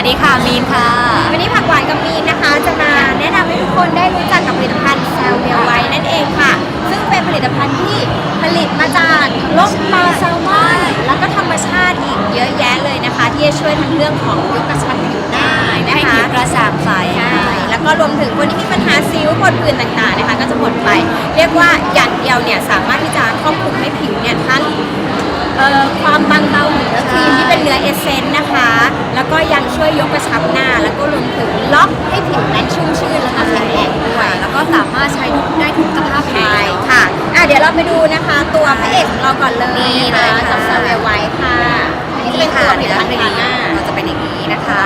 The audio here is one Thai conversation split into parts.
วัสดีค่ะ มีนค่ะ วันนี้ผักหวานกับมีนนะคะ จะมาแนะนำให้ทุกคนได้รู้จักกับผลิตภัณฑ์แซลเวลไว้นั่นเองค่ะ ซึ่งเป็นผลิตภัณฑ์ที่ผลิตมาจากลกปลาแซลมอนแล้วก็ธรรมชาติอีกเยอะแยะเลยนะคะ ที่จะช่วยทั้งเรื่องของยกกระชับผิวหน้านะให้คะผิวกระจ่างใสใช่แล้วก็รวมถึงคนที่มีปัญหาสิวผดผื่นต่างๆนะคะ ก็จะหมดไป เรียกว่าอย่างเดียวเนี่ยสามารถที่จะครอบคลุมให้ผิวเนี่ยทั้ง ระชับหน้า แล้วก็รวมถึงล็อกให้ผิวนั้นชุ่มชื่นแล้วก็แข็งแรงด้วยแล้วก็สามารถใช้ได้ทุกสภาพผิวใช่ค่ะอะ เดี๋ยวเราไปดูนะคะ ตัวพระเอกของเราก่อนเลยนี่เลยนะค่ะจากซาเวลไว้ค่ะอันนี้นี่เป็นค่ะตัวผลิเนื้ตอภัณฑ์ครีทามหน้าเราจะเป็นอย่างนี้นะคะ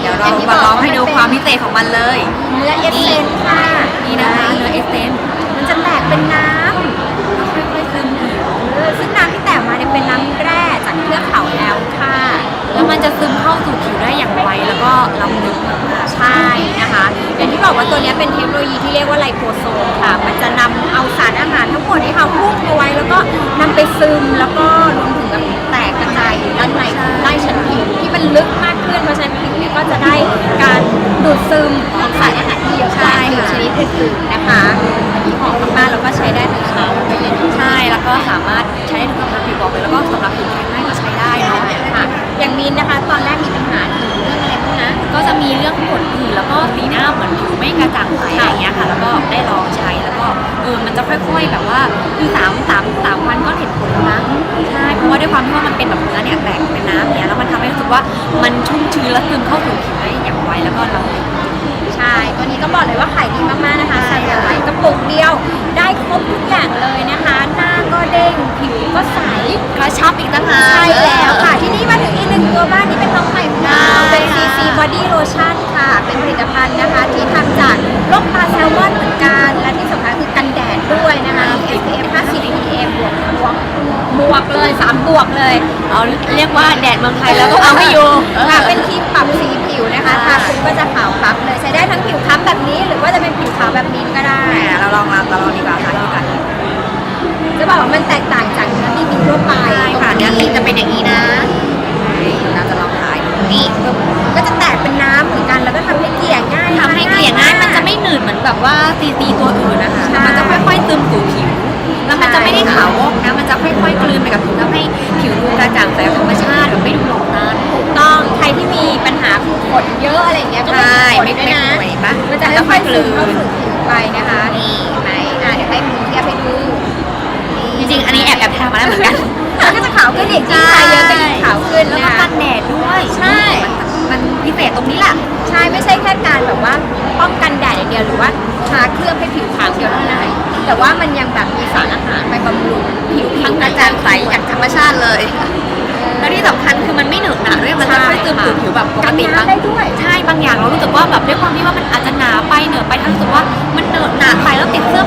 เดี๋ยวอเราย่างที่มาบอกลองให้ว่ามันดูเป็นความพิเศษของมันเลยเนื้อเอเซนต์ค่ะนี่นะคะเนื้อเอสเซนมันจะแตกเป็นน้ำ อย่างที่บอกว่าตัวเนี้ยเป็นเทคโนโลยีที่เรียกว่าไลโปโซมค่ะ มันจะนำเอาสารอาหารทั้งหมดที่เขาพุ่งเอาไว้ แล้วก็นำไปซึมแล้วก็รวมถึงกับแตกกระจายอยู่ด้านในใต้ชั้นผิวที่มันลึกมากขึ้นเพราะฉะนั้นผิวเนี่ยก็จะได้การดูดซึมของสารอาหารที่เยอะกว่าผิวชนิดอื่นๆนะคะอันนี้หอมมากๆแล้วก็ใช้ได้ทั้งเช้าแล้วก็เย็นใช่แล้วก็สามารถ มีเรื่องผดผื่นแล้วก็สีหน้าเหมือนผิวไม่กระจ่างใสอะไรอย่างเงี้ยค่ะ แล้วก็ได้ลองใช้แล้วก็เออมันจะค่อย ๆ แบบว่าคือสามสามสามวันก็เห็นผลแล้วนะใช่เพราะว่าด้วยความที่ว่ามันเป็นแบบเนื้อเนี่ยแตกเป็นน้ำเนี่ยแล้วมันทำให้รู้สึกว่ามันชุ่มชื้นและซึมเข้าสู่ผิวได้อย่างไวแล้วก็ละมุนใช่ตัวนี้ก็บอกเลยว่าขายดีมากๆนะคะใช่ใส่อะไรกระปุกเดียวได้ครบทุกอย่างเลยนะคะ หน้าก็เด้งผิวก็ใส กระชับอีกต่างหาก ใช่แล้วค่ะ ที่นี่มาถึงอีกหนึ่งตัวบ้านนี่เป็นน้องใหม่ของเราใช่เป็น ค่ะ CC Body Lotion ค่ะ เป็นผลิตภัณฑ์นะคะ ที่ทำจากโลกปลาแซลมอนเหมือนกัน และที่สำคัญคือกันแดดด้วยนะคะ SPF 50 PA บวกบวกบวกเลยสามบวกเลย เอาเรียกว่าแดดเมืองไทยแล้วก็เอาไม่อยู่ค่ะเป็นครีมปรับสีผิวนะคะทาปุ๊บก็จะขาวคล้ำเลยใช้ได้ทั้งผิวคล้ำแบบนี้หรือว่าจะเป็นผิวขาวแบบนี้ก็ได้แหมเราลองเราลองดีกว่าค่ะดีกว่าจะบอกว่ามันแตกต่างจากเนื้อบีบีทั่วไปใช่ค่ะเนื้อครีมจะเป็นอย่างนี้นะเราจะลองทายดูนี่ แบบว่าซีซีตัวอื่นนะคะแต่มันจะค่อยๆ ซึมสู่ผิว แล้วมันจะไม่ได้ขาววอกนะ มันจะค่อยๆ กลืนไปกับผิวทำให้ผิวดูกระจ่างใสธรรมชาติแบบไม่ดูหลอกนานถูกต้องใครที่มีปัญหาขนเยอะอะไรอย่างเงี้ยก็ไม่ใช่มีขนไม่ด้วยนะไม่ป่วยปะมันจะมันจะค่อยๆค่อยๆซึมเข้ากลืนสู่ผิวไปนะคะนี่เห็นไหมอะเดี๋ยวให้มือเทียบให้ดูจริงๆ อันนี้แอบแอบทามาแล้วเหมือนกันมันก็จะขาวขึ้นอีกยิ่งทาเยอะก็ยิ่งขาวขึ้นแล้วนะก็คะกันแดดด้วย ใช่มันมันพิเศษตรงนี้แหละ ใช่ ไม่ใช่แค่การแบบว่า ป้องกันแดดอย่างเดียวหรือว่าทาเคลือบให้ผิวขาวเดียวเท่านั้นแต่ว่ามันยังแบบมีสารอาหารไปบำรุงผิวผิทั้วงกระจ่างใสอย่างธรรมชาติเลย แล้วที่สำคัญคือมันไม่เหนอะหนะด้วยมันจะค่อยซึมสู่ผิวแบบปกกันติน้ำได้ด้วย ใช่บางอย่างเรารู้สึกว่าแบบด้วยความที่ว่ามันอาจจะหนาไปเหนอะไปทั้งรู้สึกว่ามันเหนอะหนาไปแล้วติดเสื้อ